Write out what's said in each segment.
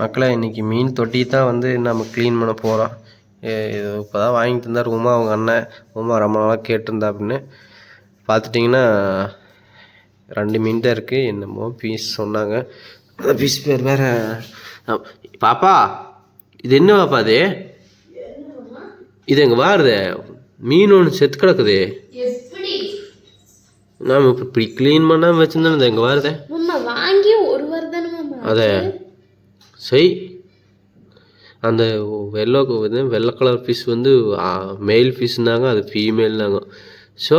மக்களே இன்னைக்கு மீன் தொட்டி தான் வந்து நம்ம க்ளீன் பண்ண போகிறோம் இப்போ தான் வாங்கிட்டு இருந்தார் உமா அவங்க அண்ணன். உமா ரொம்ப நாளாக கேட்டிருந்தா அப்படின்னு. பார்த்துட்டிங்கன்னா ரெண்டு மீன் தான் இருக்குது என்னமோ பீஸ் சொன்னாங்க. அந்த பீஸ் பேர் வேற பாப்பா இது என்ன பாப்பா அது? இது எங்கே வாருது? மீன் ஒன்று செத்து கிடக்குது. நாம் இப்போ இப்படி க்ளீன் பண்ணாமல் வச்சுருந்தேன் எங்கே வருதே மாமா வாங்கி ஒரு வாரம் தானே மாமா அதை செய். அந்த வெள்ளை வந்து வெள்ளை கலர் ஃபிஷ் வந்து மேல் ஃபிஷ்னாங்க அது ஃபீமேல்னாங்க ஸோ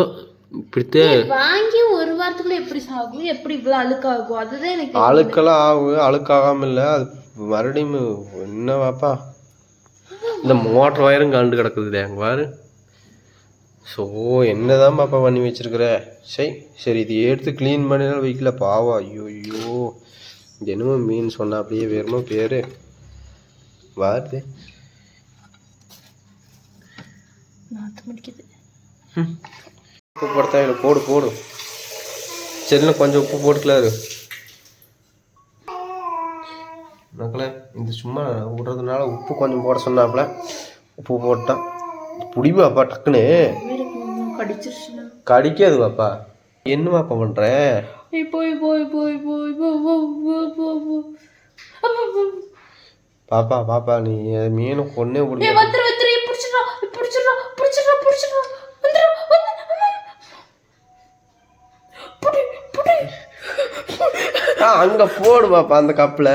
இப்படித்தான் வாங்கி ஒரு வாரத்துக்குள்ள எப்படி சாகும்? எப்படி இவ்வளவு அழுக்காகும்? அதுதான் எனக்கு அழுக்கெல்லாம் ஆகும் அழுக்காகாமல் இல்லை. அது மறுபடியும் என்ன வாப்பா இந்த மோட்டர் வயரும் கண்டு கிடக்குது அங்கே பாரு. ஸோ என்னதான் பாப்பா பண்ணி வச்சிருக்கிற? சரி சரி இது எடுத்து க்ளீன் பண்ணினாலும் வைக்கல பாவா ஐயோ ஐயோ. இது என்னமோ மீன் சொன்னா அப்படியே வேறுமோ பேர். வாருது. உப்பு போடுத்தா இல்லை போடு போடு. சரிண்ணா கொஞ்சம் உப்பு போட்டுக்கலாரு மக்களே இந்த சும்மா விடுறதுனால உப்பு கொஞ்சம் போட சொன்னாப்புல. உப்பு போட்டான் புடிவாப்பா டக்குன்னு. கடிக்காது பாப்பா என்ன பாப்பா பண்ற? போய் போய் போய் போய் பாப்பா பாப்பா நீ மீனும் கொன்னே பிடிக்க வந்துரு வந்துரு. பிடிச்சிடா பிடிச்சிடா பிடிச்சிடா பிடிச்சிடா வந்துரு ஆ அங்க போடு பாப்பா அந்த கப்ல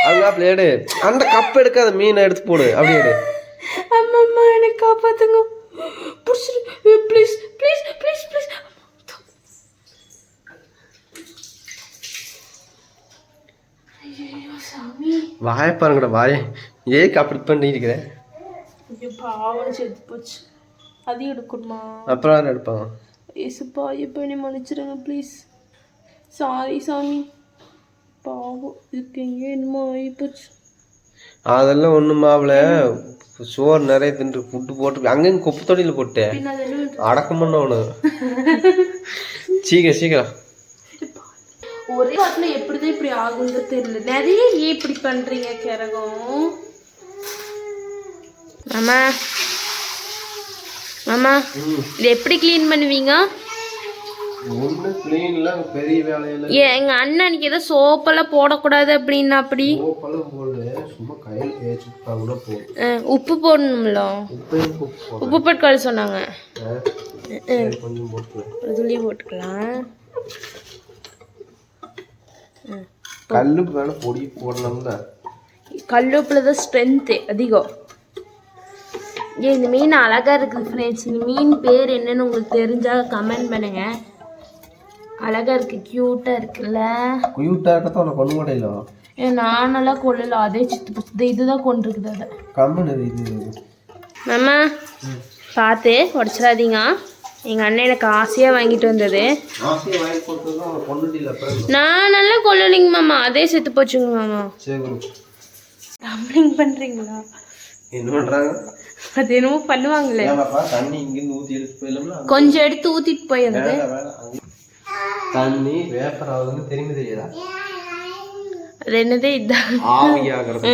அந்த கப்ல எடு. அந்த கப் எடுக்காத மீனை எடுத்து போடு. அப்படியே அம்மா அம்மா என்னை காப்பாத்துங்க. பிடிச்சிரு ப்ளீஸ் ப்ளீஸ் ப்ளீஸ் ப்ளீஸ் வாய பாருங்கடா வாய. ஏக்கு அப்படி ஐயோ பாவம் செத்து போச்சு. அதையும் எடுக்கணுமா? அப்புறம் யார் எடுப்பாங்க ஏசுப்பா எப்போ என்னை மன்னிச்சிடுங்க ப்ளீஸ் சாரி சாமி பாவம் இதுக்கு எங்கே என்னமோ ஆகி போச்சு அதெல்லாம் ஒன்றும் மாவுல சோறு நிறைய தின்று ஃபுட்டு போட்டு அங்கங்க குப்பை தொட்டியில் போட்டேன். அடக்கம் பண்ண ஒன்று சீக்கிரம் சீக்கிரம். ஒரே வாரத்தில் எப்படிதான் இப்படி ஆகுன்னு தெரியல. நிறைய ஏன் இப்படி பண்ணுறீங்க கிறகம் மாமா. மாமா இது எப்படி க்ளீன் பண்ணுவீங்க? எங்க அண்ணனுக்கு ஏதோ சோப்பெல்லாம் போடக்கூடாது அப்படின்னா அப்படி? உப்பு போடணும்ல? உப்பு போட்டுக்காது சொன்னாங்க. போட்டுக்கலாம். கல்லுக்கு வேணா பொடி போடலாம்ல கல்லுப்புல தான் ஸ்ட்ரென்த்து அதிகம். ஏன் இந்த மீன் அழகா இருக்குது ஃப்ரெண்ட்ஸ் இந்த மீன் பேர் என்னன்னு உங்களுக்கு தெரிஞ்சா கமெண்ட் பண்ணுங்க. அழகா இருக்கு க்யூட்டா இருக்குல்ல. குயூட்டா இருக்கத்தான் உனக்கு கொண்டு மாட்டேல ஏன் நானெல்லாம் கொள்ளல அதே சித்து இதுதான் கொண்டிருக்குது அதை. கம்மன் இது மாமா பார்த்து உடச்சிடாதீங்க. எங்கள் அண்ணன் எனக்கு ஆசையாக வாங்கிட்டு வந்தது. நான் நல்லா கொள்ளலைங்க மாமா. அதே செத்து போச்சுங்க மாமா. டம்ளிங் பண்ணுறீங்களா அது என்னமோ பண்ணுவாங்களே. கொஞ்சம் எடுத்து ஊத்திட்டு போயிருது தண்ணி வேப்பர் ஆகுதுன்னு தெரியுமே தெரியாதா? அது என்னது இதான். ஆவியாகிறது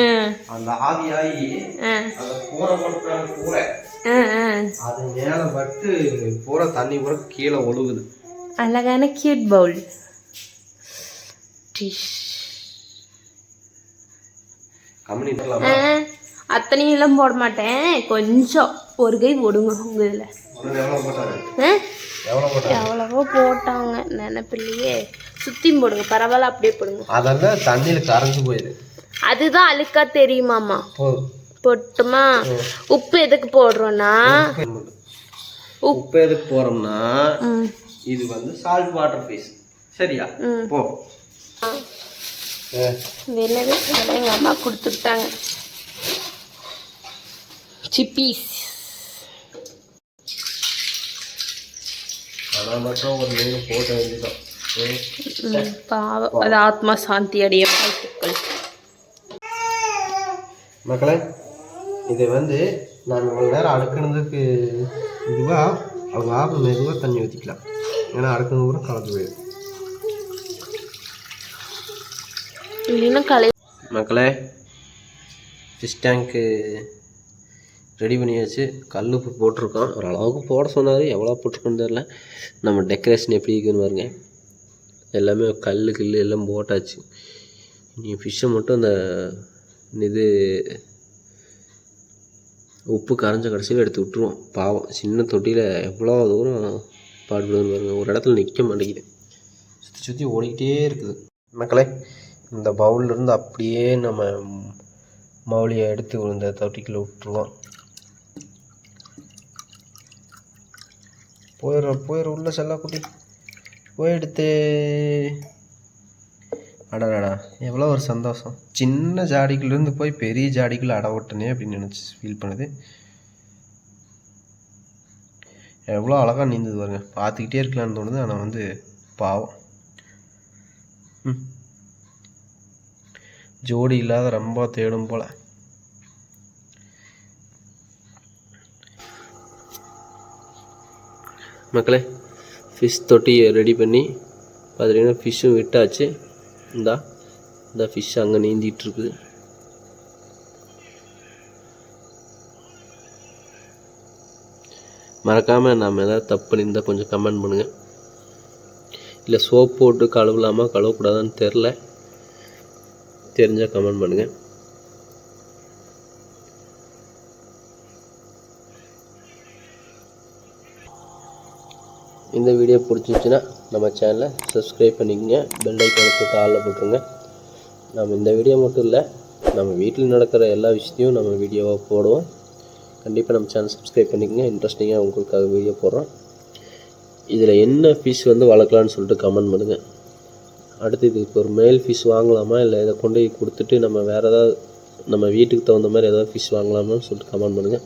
அந்த ஆவியாகி அந்த கூரை கூரை. அது மேலே பட்டு பூரா தண்ணி பூரா கீழே ஒழுகுது. அழகான கியூட் பவுல் டிஷ். கம்பெனி அத்தனையும் எல்லாம் போட மாட்டேன். கொஞ்சம். ஒரு கை போடுங்க உங்க இதில் எவ்வளவோ போட்டாங்க. நினைப்பில்லையே. சுத்தியும் போடுங்க. பரவாயில்ல அப்படியே போடுங்க. அதெல்லாம் தண்ணியில் கரைஞ்சு போயிடுது அதுதான் அழுக்கா தெரியுமாமா போட்டுமா? உப்பு எதுக்கு போடுறோன்னா உப்பு எதுக்கு போறோம்னா இது வந்து சால்ட் வாட்டர் ஃபீஸ் சரியா. போ. இதெல்லாம் எங்கள் அம்மா கொடுத்துட்டாங்க. சிப்பீஸ். பாவம். அது ஆத்மா சாந்தி அடைய வாழ்த்துக்கள். மக்களே இதை வந்து நான் இவ்வளோ நேரம் அடுக்கினதுக்கு இதுவாக அவங்க ஆப்பு மெதுவாக தண்ணி ஊற்றிக்கலாம் ஏன்னா அடுக்கிறது கூட கலந்து போயிடும். இல்லைன்னா கலை மக்களே ஃபிஷ் டேங்க்கு ரெடி பண்ணியாச்சு. கல் உப்பு போட்டிருக்கோம். ஓரளவுக்கு போட சொன்னார். எவ்வளோ போட்டிருக்கோன்னு தெரில நம்ம டெக்கரேஷன் எப்படி இருக்குன்னு பாருங்க. எல்லாமே கல் கில் எல்லாம் போட்டாச்சு. நீ ஃபிஷ்ஷை மட்டும் அந்த இது உப்பு கரைஞ்ச கடைசியில் எடுத்து விட்ருவோம் பாவம் சின்ன தொட்டியில் எவ்வளோ தூரம் பாடுபடுதுன்னு பாருங்கள் ஒரு இடத்துல நிற்க மாட்டேங்குது. சுற்றி சுற்றி ஓடிக்கிட்டே இருக்குது. மக்களே இந்த பவுல்லேருந்து அப்படியே நம்ம மௌலியை எடுத்து இந்த தொட்டிக்குள்ளே விட்டுருவோம். போயிடுற போயிடுற உள்ள செல்லா குட்டி. போயிடுத்து அடடாடா எவ்வளோ ஒரு சந்தோஷம். சின்ன ஜாடிக்குள்ளேருந்து போய் பெரிய ஜாடிக்குள்ளே அட ஓட்டனே அப்படின்னு நினச்சி ஃபீல் பண்ணுது. எவ்வளோ அழகாக நீந்தது பாருங்க. பார்த்துக்கிட்டே இருக்கலாம்னு தோணுது ஆனால் வந்து பாவம். ம். ஜோடி இல்லாத ரொம்ப தேடும் போல். மக்களே ஃபிஷ் தொட்டி ரெடி பண்ணி பார்த்துட்டிங்கன்னா ஃபிஷ்ஷும் விட்டாச்சு. இந்தா இந்த ஃபிஷ் அங்கே நீந்திட்டு இருக்குது மறக்காமல் நாம் எதாவது தப்பு பண்ணியிருந்தால் கொஞ்சம் கமெண்ட் பண்ணுங்கள் இல்லை சோப் போட்டு கழுவலாமா கழுவக்கூடாதான்னு தெரில தெரிஞ்சால் கமெண்ட் பண்ணுங்கள் இந்த வீடியோ பிடிச்சிருந்துச்சுன்னா நம்ம சேனலை சப்ஸ்கிரைப் பண்ணிக்கங்க. பெல் ஐக்கானை போட்டு ஆளில் போட்டுருங்க நம்ம இந்த வீடியோ மட்டும் இல்லை நம்ம வீட்டில் நடக்கிற எல்லா விஷயத்தையும் நம்ம வீடியோவாக போடுவோம். கண்டிப்பாக நம்ம சேனல் சப்ஸ்கிரைப் பண்ணிக்கங்க. இன்ட்ரெஸ்டிங்காக உங்களுக்காக வீடியோ போடுறோம். இதில் என்ன ஃபீஸ் வந்து வளர்க்கலான்னு சொல்லிட்டு கமெண்ட் பண்ணுங்கள் அடுத்து இதுக்கு ஒரு மேல் ஃபீஸ் வாங்கலாமா? இல்லை இதை கொண்டு போய் கொடுத்துட்டு நம்ம வேறு ஏதாவது நம்ம வீட்டுக்கு தகுந்த மாதிரி ஏதாவது ஃபீஸ் வாங்கலாமான்னு சொல்லிட்டு கமெண்ட் பண்ணுங்கள்